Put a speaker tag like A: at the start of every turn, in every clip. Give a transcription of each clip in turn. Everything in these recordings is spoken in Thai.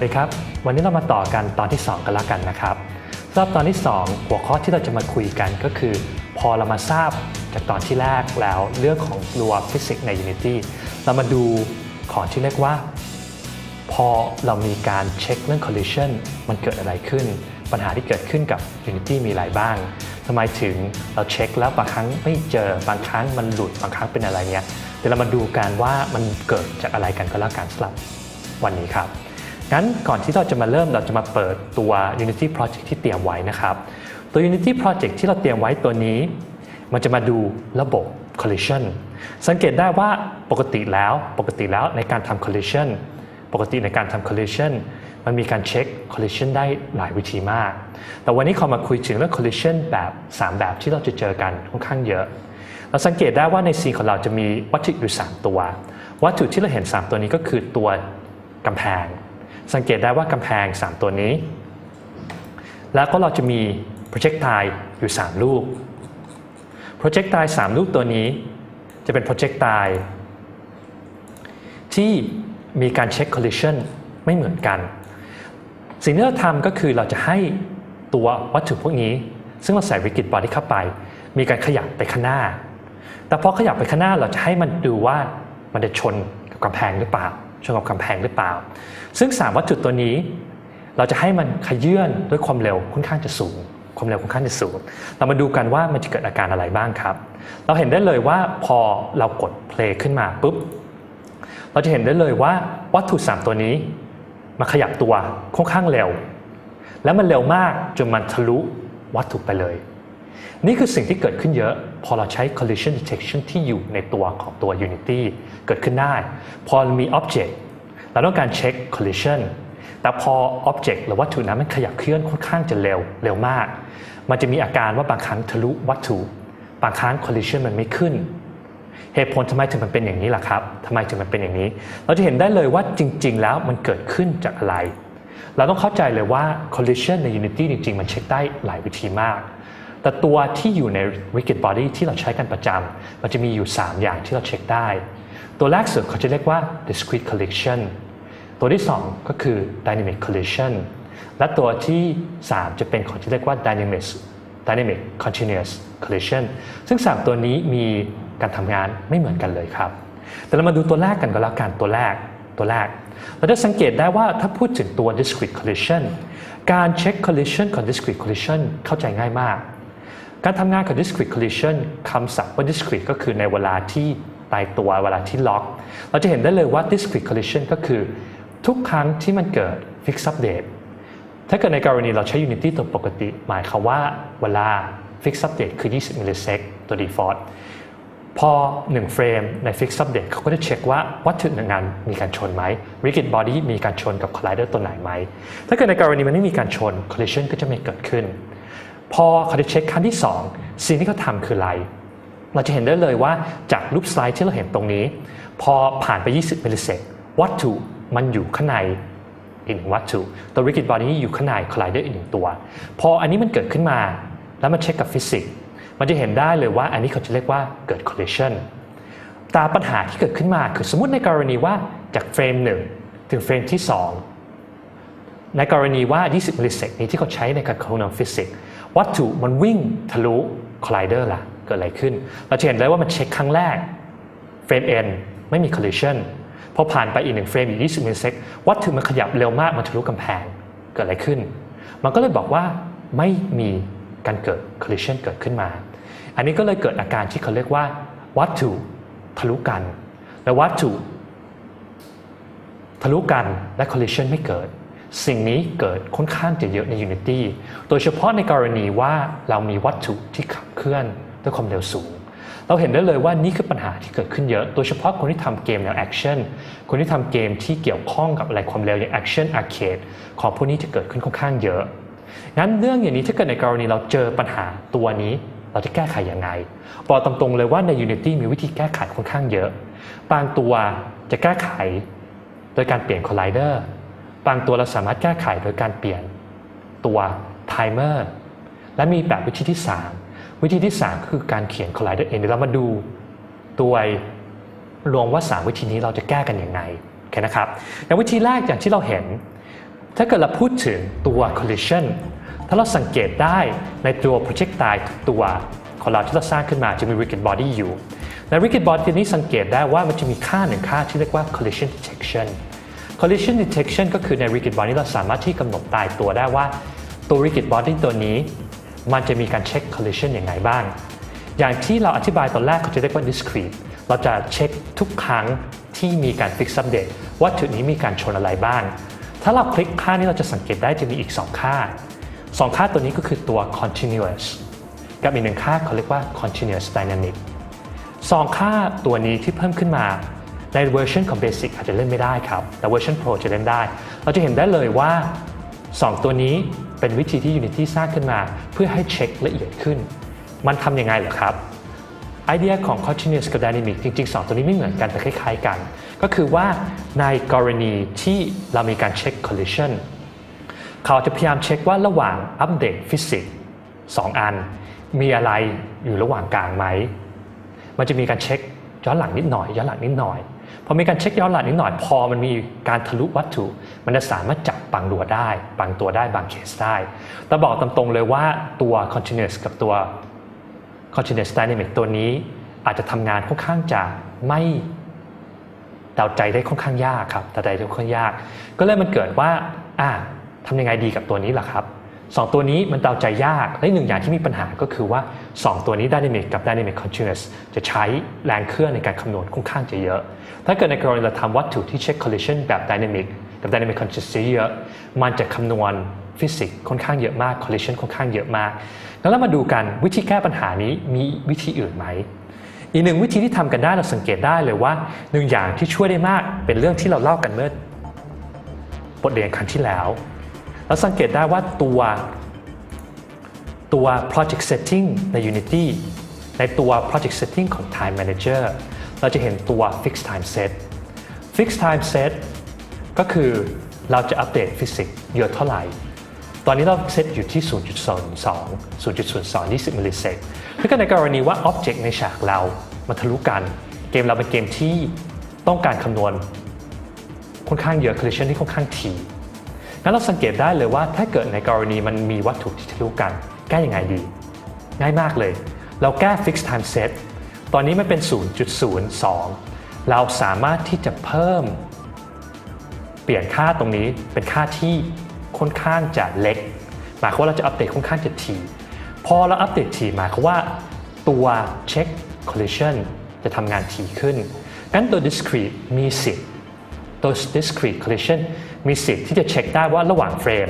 A: วัสดีครับ วันนี้เรามาต่อกันตอนที่ 2 กันล้วกันนะครับสำหรับตอนที่ 2 หัวข้อที่เราจะมาคุยกันก็คือ พอเรามาทราบจากตอนที่แรกแล้วเรื่องของตัวฟิสิกส์ใน Unity เรามาดูของที่เรียกว่า พอเรามีการเช็คเรื่อง collision มันเกิดอะไรขึ้น ปัญหาที่เกิดขึ้นกับ Unity มีอะไรบ้างทำไมถึงเราเช็คแล้วบางครั้งไม่เจอบางครั้งมันหลุดบางครั้งเป็นอะไรเงี้ยเดี๋ยวเรามาดูกันว่ามันเกิดจากอะไรกันก็แล้วกันสำหรับวันนี้ครับ งั้นก่อนที่เราจะมาเริ่มเราจะมาเปิดตัว Unity Project ที่เตรียมไว้นะครับ ตัว Unity Project ที่เราเตรียมไว้ตัวนี้ มันจะมาดูระบบ collision สังเกตได้ว่าปกติแล้วปกติแล้วในการทำ collision ปกติในการทำ collision มันมีการเช็ค collision ได้หลายวิธีมาก แต่วันนี้ขอมาคุยถึงเรื่อง collision แบบ 3 แบบที่เราจะเจอกันค่อนข้างเยอะ เราสังเกตได้ว่าในซีนของเราจะมีวัตถุอยู่ 3 ตัว วัตถุที่เราเห็น 3 ตัวนี้ก็คือตัวกำแพง สังเกตได้ว่ากำแพง 3 ตัวนี้ แล้วก็เราจะมี projectile อยู่ 3 ลูก projectile 3 ลูกตัวนี้ จะเป็น projectile ที่มีการเช็ค collision ไม่เหมือนกัน สิ่งที่เราทำก็คือเราจะให้ตัววัตถุพวกนี้ ซึ่งเราใส่วิกฤตบอดี้เข้าไป มีการขยับไปข้างหน้า แต่พอขยับไปข้างหน้าเราจะให้มันดูว่ามันจะชนกับกำแพงหรือเปล่า ชนกับกำแพงหรือเปล่า ซึ่ง3วัตถุตัวนี้ เราจะให้มันขยื่นด้วยความเร็วค่อนข้างจะสูง ความเร็วค่อนข้างจะสูง เรามาดูกันว่ามันจะเกิดอาการอะไรบ้างครับ เราเห็นได้เลยว่าพอเรากด play ขึ้นมาปุ๊บ เราจะเห็นได้เลยว่าวัตถุ 3 ตัวนี้มาขยับตัวค่อนข้างเร็ว แล้วมันเร็วมากจนมันทะลุวัตถุไปเลย นี่คือสิ่งที่เกิดขึ้นเยอะ พอเราใช้ collision detection ที่อยู่ในตัวของตัว Unity เกิดขึ้นได้ พอมี object เราต้องการเช็ค collision แต่พอ object หรือวัตถุนั้นมันขยับเคลื่อนค่อนข้างจะเร็วเร็วมาก มันจะมีอาการว่าบางครั้งทะลุวัตถุ บางครั้ง collision มันไม่ขึ้น เหตุผลทำไมถึงมันเป็นอย่างนี้ล่ะครับทำไมถึงมันเป็นอย่างนี้ เราจะเห็นได้เลยว่าจริง ๆ แล้วมันเกิดขึ้นจากอะไร เราต้องเข้าใจเลยว่า collision ใน Unity จริง ๆ มันเช็คได้หลายวิธีมาก แต่ตัวที่อยู่ใน Wicked Body ที่เราใช้กันประจำมันจะมีอยู่ 3 อย่างที่เราเช็คได้ ตัวแรกสุดเขาจะเรียกว่า discrete collision ตัวที่ 2 ก็คือ dynamic collision และตัวที่ 3 จะเป็นของที่เรียกว่า dynamic dynamic continuous collision ซึ่ง 3 ตัวนี้มีการทำงานไม่เหมือนกันเลยครับ แต่เรามาดูตัวแรกกันก็แล้วกันตัวแรกตัวแรก เราจะสังเกตได้ว่าถ้าพูดถึงตัว discrete collision การเช็ค collision ของ discrete collision เข้าใจง่ายมาก การทำงานของ discrete collision คำศัพท์ว่า discrete ก็คือในเวลาที่ตายตัวเวลาที่ล็อก เราจะเห็นได้เลยว่า discrete collision ก็คือ ทุกครั้งที่มันเกิด fix update ถ้าเกิดในกรณีเราใช้ Unity ตัวปกติ หมายความว่าเวลา fix update คือ 20 millisec ตัว default พอ 1 เฟรมใน fix update เขาก็จะเช็คว่าวัตถุหนึ่งงานมีการชนไหม rigid body มีการชนกับ collider ตัวไหนไหม ถ้าเกิดในกรณีมันไม่มีการชน collision ก็จะไม่เกิดขึ้น พอเขาจะเช็คครั้งที่ 2 สิ่งที่เขาทำคืออะไร เราจะเห็นได้เลยว่าจากรูปสไลด์ที่เราเห็นตรงนี้ พอผ่านไป 20 มิลลิเซกวัตถุมันอยู่ข้างในอีกหนึ่งวัตถุตัว rigid body อยู่ข้างใน collider อีกหนึ่งตัว พออันนี้มันเกิดขึ้นมา แล้วมันเช็คกับฟิสิกส์มันจะเห็นได้เลยว่าอันนี้เขาจะเรียกว่าเกิด collision แตาปัญหาที่เกิดขึ้นมาคือสมมติในกรณีว่าจากเฟรม 1 ถึงเฟรมที่ 2 ในกรณีว่า 20มิลลิเซกนี้ที่เขาใช้ในการคำนวณฟิสิกส์ วัตถุมันวิ่งทะลุ collider ล่ะเกิดอะไรขึ้น เราจะเห็นได้ว่ามันเช็คครั้งแรกเฟรม n ไม่มี collision พอผ่านไปอีกหนึ่งเฟรมอีก 20มิลลิเซกวัตถุมันขยับเร็วมากมันทะลุกำแพงเกิดอะไรขึ้น มันก็เลยบอกว่าไม่มีการเกิด collision เกิดขึ้นมา อันนี้ก็เลยเกิดอาการที่เขาเรียกว่า วัตถุทะลุกัน และวัตถุทะลุกันและ collision ไม่เกิด สิ่งนี้เกิดค่อนข้างจะเยอะใน Unity โดยเฉพาะในกรณีว่าเรามีวัตถุที่ขับเคลื่อนด้วยความเร็วสูง เราเห็นได้เลยว่านี่คือปัญหาที่เกิดขึ้นเยอะ โดยเฉพาะคนที่ทำเกมแนวแอคชั่น คนที่ทำเกมที่เกี่ยวข้องกับอะไรความเร็วอย่างแอคชั่นอาร์เคดของพวกนี้จะเกิดขึ้นค่อนข้างเยอะ งั้นเรื่องอย่างนี้ถ้าเกิดในกรณีเราเจอปัญหาตัวนี้เราจะแก้ไขยังไง บอกตรงๆเลยว่าใน Unity มีวิธีแก้ไขค่อนข้างเยอะ บางตัวจะแก้ไข โดยการเปลี่ยน collider บางตัวเราสามารถแก้ไขโดยการเปลี่ยนตัว timer และมีแบบวิธีที่ 3 วิธีที่ 3 คือการเขียน collider เองเดี๋ยวเรามาดูตัวรวมว่า 3 วิธีนี้เราจะแก้กันอยังไงโอเคนะครับในวิธีแรกอย่างที่เราเห็น ถ้าเกิดเราพูดถึงตัว collision ถ้าเราสังเกตได้ในตัว projectile ทุกตัวของเราที่เราสร้างขึ้นมาจะมี rigid body อยู่ใน rigid body นี้สังเกตได้ว่ามันจะมีค่าหนึ่งค่าที่เรียกว่า collision detection collision detection ก็คือใน rigid body เราสามารถที่กำหนดตายตัวได้ว่าตัว rigid body ตัวนี้ มันจะมีการเช็ค collision อย่างไรบ้าง อย่างที่เราอธิบายตอนแรกเขาจะเรียกว่า discrete เราจะเช็คทุกครั้งที่มีการ fix update ว่าจุดนี้มีการชนอะไรบ้าง ถ้าเราคลิกค่านี้เราจะสังเกตได้จะมีอีก 2 ค่า 2 ค่าตัวนี้ก็คือตัว continuous กับอีกหนึ่งค่าเขาเรียกว่า continuous dynamic สองค่าตัวนี้ที่เพิ่มขึ้นมา ในเวอร์ชันของ Basic อาจจะเล่นไม่ได้ครับ แต่เวอร์ชัน Pro จะเล่นได้ เราจะเห็นได้เลยว่า 2 ตัวนี้เป็นวิธีที่ Unity สร้างขึ้นมา เพื่อให้เช็คละเอียดขึ้น มันทำยังไงเหรอครับไอเดียของ continuous กับ dynamic จริง ๆ 2 ตัวนี้ไม่เหมือนกันแต่คล้าย ๆ กัน ก็คือว่าในกรณีที่เรามีการเช็ค collision เขาจะพยายามเช็คว่าระหว่างอัปเดตฟิสิกส์สองอัน มีอะไรอยู่ระหว่างกลางไหม มันจะมีการเช็คย้อนหลังนิดหน่อยย้อนหลังนิดหน่อย พอมีการเช็คย้อนหลังนิดหน่อยพอมันมีการทะลุวัตถุ มันจะสามารถจับบางตัวได้ บางตัวได้บางเคสได้แต่บอกตามตรงเลยว่าตัว continuous กับตัว continuous dynamic ตัวนี้อาจจะทำงานค่อนข้างจะไม่เดาใจได้ค่อนข้างยากครับเดาใจได้ค่อนข้างยาก ก็เลยมันเกิดว่าอ่าทำยังไงดีกับตัวนี้ล่ะครับ สองตัวนี้มันเดาใจยาก และหนึ่งอย่างที่มีปัญหาก็คือว่า 2 ตัวนี้ dynamic กับ dynamic continuous จะใช้แรงเครื่องในการคำนวณค่อนข้างจะเยอะ ถ้าเกิดในกรณีเราทำวัตถุที่เช็ค collision แบบ dynamic กับ dynamic continuous เยอะมันจะคำนวณฟิสิกส์ค่อนข้างเยอะมาก collision ค่อนข้างเยอะมากแล้วเรามาดูกันวิธีแก้ปัญหานี้มีวิธีอื่นไหมอีกหนึ่งวิธีที่ทำกันได้เราสังเกตได้เลยว่าหนึ่งอย่างที่ช่วยได้มากเป็นเรื่องที่เราเล่ากันเมื่อบทเรียนครั้งที่แล้ว เราสังเกตได้ว่าตัวตัว project setting ใน Unity ในตัว project setting ของ Time Manager เราจะเห็นตัว fixed time set fixed time set ก็คือเราจะอัปเดตฟิสิกส์เยอะเท่าไหร่ ตอนนี้เราเซตอยู่ที่ 0.02 0.02 20มิลลิเซกถ้าเกิดในกรณีว่า Object ในฉากเรามาทะลุกัน เกมเราเป็นเกมที่ต้องการคำนวณค่อนข้างเยอะ collision ที่ค่อนข้างถี่ งั้นเราสังเกตได้เลยว่าถ้าเกิดในกรณีมันมีวัตถุที่ทะลุกัน แก้ยังไงดี ง่ายมากเลย เราแก้ fixed time set ตอนนี้มันเป็น 0.02 เราสามารถที่จะเพิ่ม เปลี่ยนค่าตรงนี้เป็นค่าที่ค่อนข้างจะเล็ก หมายความว่าเราจะอัปเดตค่อนข้างจะถี่พอเราอัปเดตถี่หมายความว่าตัวเช็ค collision จะทำงานถี่ขึ้นงั้นตัว discrete มีสิทธิ์ ตัว discrete collision มีสิทธิ์ที่จะเช็คได้ว่าระหว่างเฟรม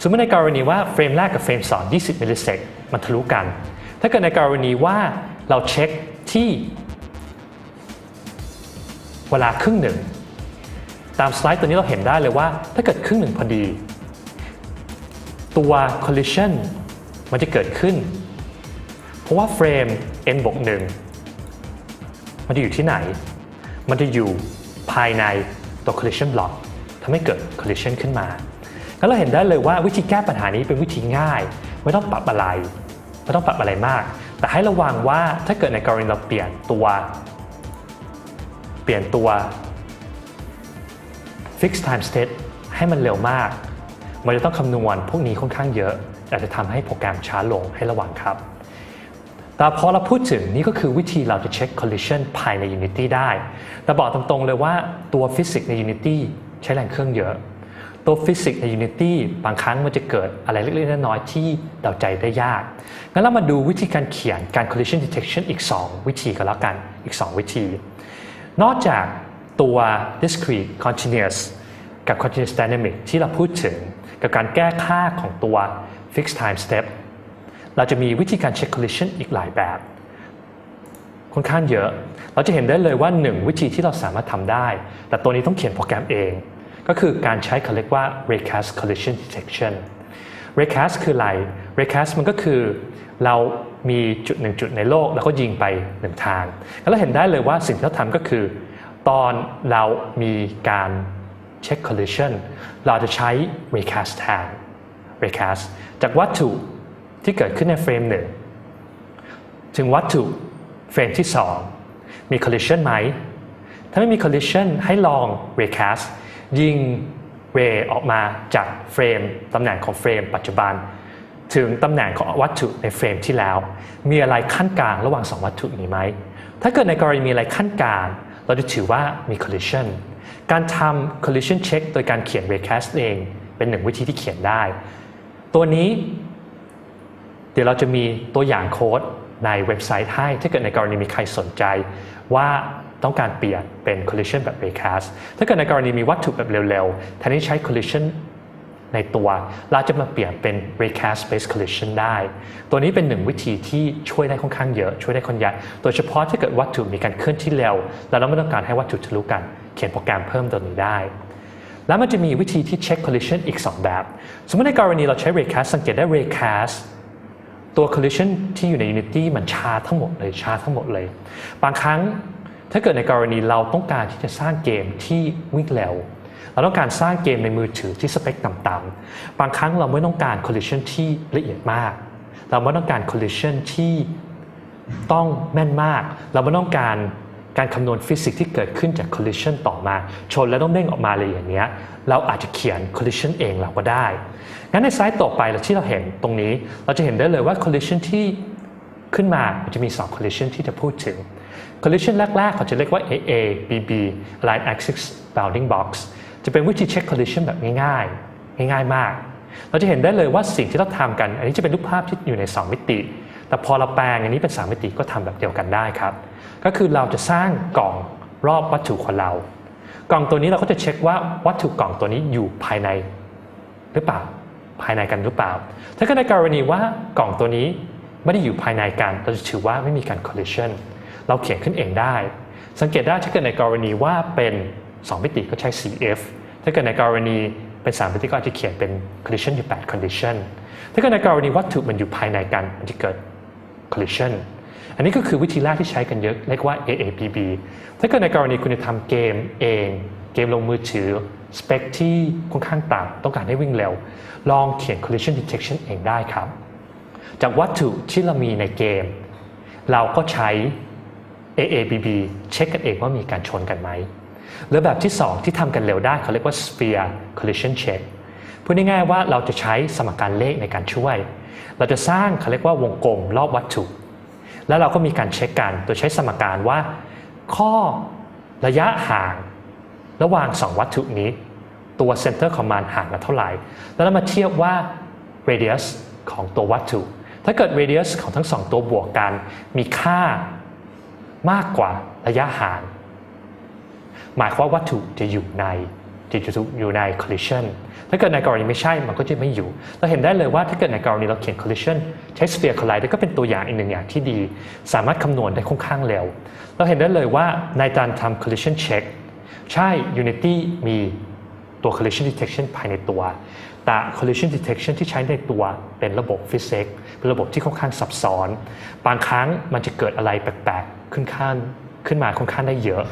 A: สมมติในกรณีว่าเฟรมแรกกับเฟรม2 20มิลลิเซกมันทะลุกัน ถ้าเกิดในกรณีว่าเราเช็คที่ เวลาครึ่งหนึ่ง ตามสไลด์ตัวนี้เราเห็นได้เลยว่า ถ้าเกิดครึ่งหนึ่งพอดี ตัว collision มันจะเกิดขึ้น เพราะว่าเฟรม n บวกหนึ่งมันจะอยู่ที่ไหน มันจะอยู่ภายใน ตัว collision block ทำให้เกิด collision ขึ้นมาแล้วเราเห็นได้เลยว่าวิธีแก้ปัญหานี้เป็นวิธีง่าย ไม่ต้องปรับอะไร ไม่ต้องปรับอะไรมาก แต่ให้ระวังว่าถ้าเกิดในกรณีเราเปลี่ยนตัว เปลี่ยนตัว fixed time state ให้มันเร็วมาก มันจะต้องคำนวณพวกนี้ค่อนข้างเยอะอาจจะทำให้โปรแกรมช้าลงให้ระวังครับ แต่พอเราพูดถึงนี่ก็คือวิธีเราจะเช็ค collision ภายใน Unity ได้ แต่บอกตรงๆเลยว่าตัวฟิสิกส์ใน Unity ใช้แรงเครื่องเยอะ ตัวฟิสิกส์ใน Unity บางครั้งมันจะเกิดอะไรเล็กๆน้อยๆที่เดาใจได้ยาก งั้นเรามาดูวิธีการเขียนการ collision detection อีก 2 วิธีกันแล้วกันอีก 2 วิธี นอกจากตัว discrete continuous กับ continuous dynamic ที่เราพูดถึงกับการแก้ค่าของตัว fixed time step เราจะมีวิธีการเช็ค collision อีกหลายแบบค่อนข้างเยอะ เราจะเห็นได้เลยว่า 1 วิธีที่เราสามารถทำได้ แต่ตัวนี้ต้องเขียนโปรแกรมเอง ก็คือการใช้เขาเรียกว่า raycast collision detection raycast คืออะไร raycast มันก็คือเรามีจุดหนึ่งจุดในโลก แล้วก็ยิงไปหนึ่งทาง แล้วเราเห็นได้เลยว่าสิ่งที่เราทำก็คือ ตอนเรามีการเช็ค collision เราจะใช้ raycast แทน raycast จากวัตถุ ที่เกิดขึ้นในเฟรมหนึ่งถึงวัตถุเฟรมที่ 2 มี collision ไหม ถ้าไม่มี collision ให้ลอง raycast ยิง ray ออกมาจากเฟรมตำแหน่งของเฟรมปัจจุบัน ถึงตำแหน่งของวัตถุในเฟรมที่แล้ว มีอะไรขั้นกลางระหว่างสองวัตถุนี้ไหม ถ้าเกิดในกรณีมีอะไรขั้นกลาง เราจะถือว่ามี collision การทำ collision check โดยการเขียน raycast เอง เป็นหนึ่งวิธีที่เขียนได้ ตัวนี้ เดี๋ยวเราจะมีตัวอย่างโค้ดในเว็บไซต์ให้ถ้าเกิดในกรณีมีใครสนใจว่าต้องการเปลี่ยนเป็น collision แบบ raycast ถ้าเกิดในกรณีมีวัตถุแบบเร็วๆแทนที่ใช้ collision ในตัว เราจะมาเปลี่ยนเป็น raycast based collision ได้ ตัวนี้เป็นหนึ่งวิธีที่ช่วยได้ค่อนข้างเยอะ ช่วยได้คนยอะโดยเฉพาะถ้าเกิดวัตถุมีการเคลื่อนที่เร็ว แล้วเราไม่ต้องการให้วัตถุทะลุกัน เขียนโปรแกรมเพิ่มตัวนี้ได้ แล้วมันจะมีวิธีที่เช็ค collision อีก 2 แบบ สมมติในกรณีเราใช้ raycast สังเกตได้ raycast ตัว collision ที่อยู่ใน Unity มันช้าทั้งหมดเลยช้าทั้งหมดเลย บางครั้งถ้าเกิดในกรณีเราต้องการที่จะสร้างเกมที่วิ่งเร็วเราต้องการสร้างเกมในมือถือที่สเปคต่ำๆบางครั้งเราไม่ต้องการ collision ที่ละเอียดมาก เราไม่ต้องการ collision ที่ต้องแม่นมาก เราไม่ต้องการ การคำนวณฟิสิกส์ที่เกิดขึ้นจาก collision ต่อมา ชนแล้วต้องเด้งออกมาเลยอย่างเนี้ยเราอาจจะเขียน collision เองเราก็ได้ งั้นในไซต์ต่อไปที่เราเห็นตรงนี้ เราจะเห็นได้เลยว่า collision ที่ขึ้นมาจะมี 2 collision ที่จะพูดถึง collision แรกๆ เขาจะเรียกว่า AA BB Line Axis Bounding Box จะเป็นวิธีเช็ค collision แบบง่ายๆ ง่ายๆมาก เราจะเห็นได้เลยว่าสิ่งที่เราทำกัน อันนี้จะเป็นรูปภาพที่อยู่ใน 2 มิติ แต่พอเราแปลงอันนี้เป็น 3 มิติก็ทำแบบเดียวกันได้ครับ ก็คือเราจะสร้างกล่องรอบวัตถุของเรา กล่องตัวนี้เราก็จะเช็คว่าวัตถุกล่องตัวนี้อยู่ภายในหรือเปล่าภายในกันหรือเปล่า ถ้าเกิดในกรณีว่ากล่องตัวนี้ไม่ได้อยู่ภายในกันเราจะถือว่าไม่มีการ collision เราเขียนขึ้นเองได้ สังเกตได้ถ้าเกิดในกรณีว่าเป็น 2 มิติก็ใช้ CF ถ้าเกิดในกรณีเป็น3มิติก็อาจจะเขียนเป็น condition อยู่8 condition ถ้าเกิดในกรณีวัตถุมันอยู่ภายในกันมันจะเกิด collision อันนี้ก็คือวิธีแรกที่ใช้กันเยอะเรียกว่า AAPB ถ้าเกิดในกรณีคุณจะทำเกมเอง เกมลงมือถือสเปคที่ค่อนข้างต่ำต้องการให้วิ่งเร็ว ลองเขียน collision detection เองได้ครับ จากวัตถุที่เรามีในเกม เราก็ใช้ AABB เช็คกันเองว่ามีการชนกันไหมหรือแบบที่ 2 ที่ทำกันเร็วได้เขาเรียกว่า sphere collision check พูดง่ายๆว่าเราจะใช้สมการเลขในการช่วย เราจะสร้างเขาเรียกว่าวงกลมรอบวัตถุ แล้วเราก็มีการเช็คกันโดยใช้สมการว่า ข้อระยะห่างระหว่าง 2 วัตถุนี้ ตัว center ของมันห่างกันเท่าไหร่ แล้วเรามาเทียบว่า radius ของตัววัตถุ ถ้าเกิด radius ของทั้งสองตัวบวกกัน มีค่ามากกว่าระยะห่าง หมายความว่าวัตถุจะอยู่ใน จะอยู่ใน collision ถ้าเกิดในกรณีไม่ใช่มันก็จะไม่อยู่ เราเห็นได้เลยว่าถ้าเกิดในกรณีเราเขียน collision ใช้ sphere collider ก็เป็นตัวอย่างอีกหนึ่งอย่างที่ดี สามารถคำนวณได้ค่อนข้างเร็ว เราเห็นได้เลยว่าในการทำ collision check ใช่ Unity มีตัว collision detection ภายในตัว แต่ collision detection ที่ใช้ในตัวเป็นระบบฟิสิกส์เป็นระบบที่ค่อนข้างซับซ้อน บางครั้งมันจะเกิดอะไรแปลกๆขึ้นข้างขึ้นมาค่อนข้างได้เยอะ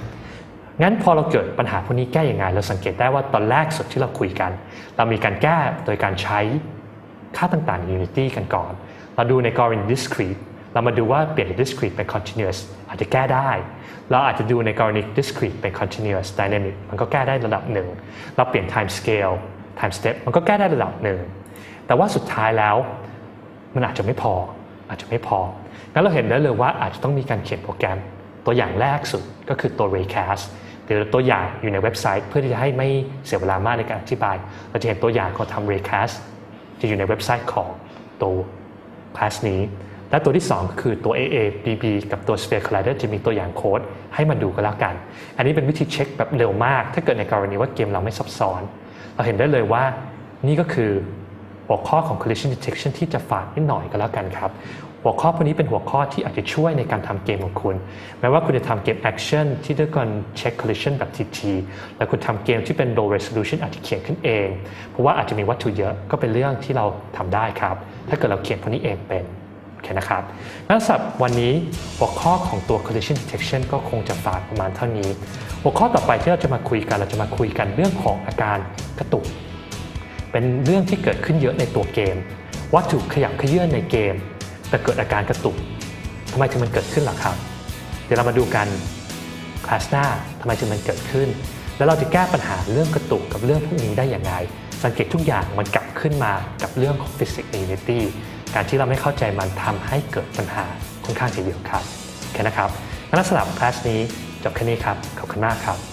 A: งั้นพอเราเกิดปัญหาพวกนี้แก้ยังไงเราสังเกตได้ว่าตอนแรกสุดที่เราคุยกัน เรามีการแก้โดยการใช้ค่าต่างๆใน Unity กันก่อน เราดูในกรณี discrete เรามาดูว่าเปลี่ยน discrete เป็น continuous อาจจะแก้ได้ เราอาจจะดูในกรณี discrete เป็น continuous dynamic มันก็แก้ได้ระดับหนึ่ง เราเปลี่ยน time scale time step มันก็แก้ได้ระดับหนึ่ง แต่ว่าสุดท้ายแล้วมันอาจจะไม่พอ อาจจะไม่พอ งั้นเราเห็นได้เลยว่าอาจจะต้องมีการเขียนโปรแกรม ตัวอย่างแรกสุดก็คือตัว raycast ดี๋ยวตัวอย่างอยู่ในเว็บไซต์ เพื่อที่จะให้ไม่เสียเวลามากในการอธิบาย เราจะเห็นตัวอย่างเขาทำ raycast จะอยู่ในเว็บไซต์ของตัวคลาสนี้ และตัวที่2ก็คือตัว AABB กับตัว Sphere Collider จะมีตัวอย่างโค้ดให้มาดูกันแล้วกัน อันนี้เป็นวิธีเช็คแบบเร็วมาก ถ้าเกิดในกรณีว่าเกมเราไม่ซับซ้อน เราเห็นได้เลยว่านี่ก็คือ หัวข้อของ collision detection ที่จะฝากนิดหน่อยก็แล้วกันครับ หัวข้อพวกนี้เป็นหัวข้อที่อาจจะช่วยในการทำเกมของคุณ แม้ว่าคุณจะทำเกม action ที่ด้วยการเช็ค collision แบบ TT แล้วคุณทำเกมที่เป็น low resolution อาจจะเขียนขึ้นเอง เพราะว่าอาจจะมีวัตถุเยอะก็เป็นเรื่องที่เราทำได้ครับ ถ้าเกิดเราเขียนพวกนี้เองเป็นโอเคนะครับงั้นสำหรับวันนี้หัวข้อของตัว collision detection ก็คงจะฝากประมาณเท่านี้ หัวข้อต่อไปที่เราจะมาคุยกัน เราจะมาคุยกันเรื่องของอาการกระตุก เป็นเรื่องที่เกิดขึ้นเยอะในตัวเกม วัตถุขยับขยื่นในเกม แต่เกิดอาการกระตุกทำไมถึงมันเกิดขึ้นล่ะครับ เดี๋ยวเรามาดูกันคลาสหน้าทำไมถึงมันเกิดขึ้น แล้วเราจะแก้ปัญหาเรื่องกระตุกกับเรื่องพวกนี้ได้อย่างไรสังเกตทุกอย่างมันกลับขึ้นมากับเรื่องของฟิสิกส์ u ิตี้การที่เราไม่เข้าใจมันทำให้เกิดปัญหาค่อนข้างทีเดียวครับโอเคนะครับงั้นสำหรับคลาสนี้จบแค่นี้ครับขอบคุณมากครับ